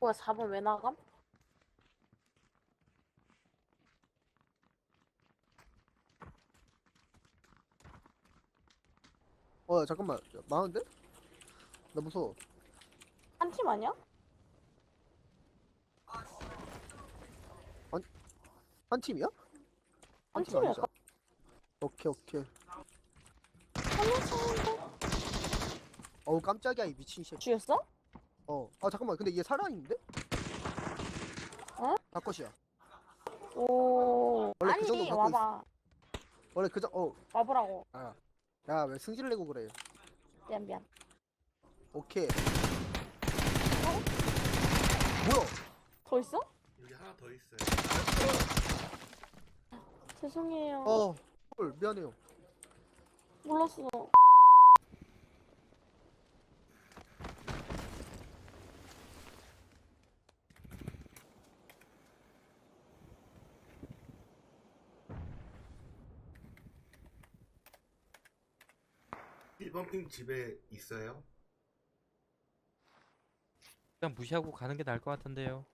뭐야 4번 왜 나감? 어 잠깐만 야, 많은데? 나 무서워 한 팀 아니야? 한 팀이야? 한 팀 팀이야. 아니잖아. 오케이 오케이 한명? 어우 깜짝이야 이 미친 새끼 죽였어? 어 아 잠깐만 근데 얘 살아 있는데? 어? 다컷이야 오. 원래 그 아니 정도 갖고 와봐. 원래 그저 어 와보라고. 야왜 승질 내고 그래 미안 미안. 오케이 뭐야 더 있어? 여기 하나 더 있어요. 죄송해요. 어 헐 미안해요 몰랐어. 일번핑 집에 있어요? 그냥 무시하고 가는 게 나을 것 같은데요.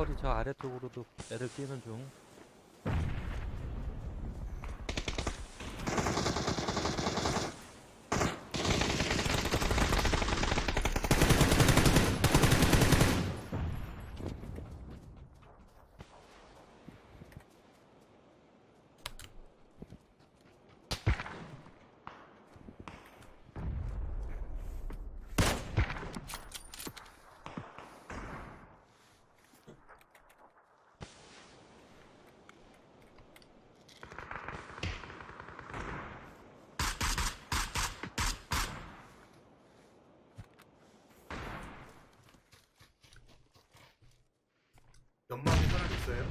컬이 저 아래쪽으로도 애를 뛰는 중. 있어요?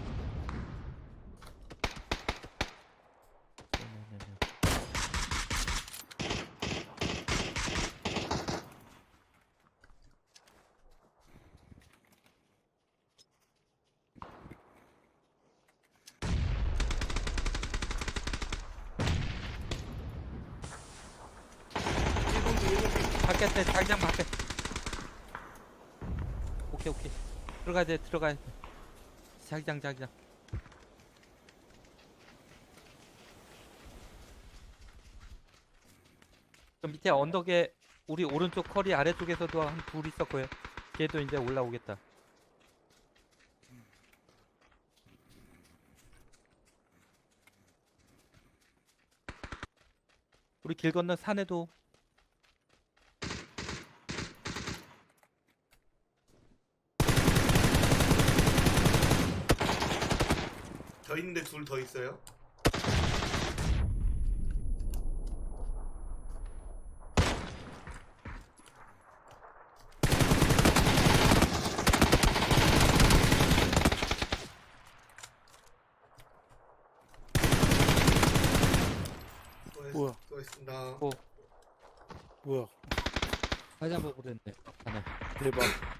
바깥에 장장 밖에. 오케이 오케이. 들어가야 돼 들어가야 돼. 자기장 자기장. 그 밑에 언덕에 우리 오른쪽 커리 아래쪽에서도 한 둘 있었고요. 걔도 이제 올라오겠다. 우리 길 건너 산에도 있는데 둘 더 있어요? 뭐야? 수고했습니다. 어. 뭐야? 다시 한번 보랬네. 하나. 대박.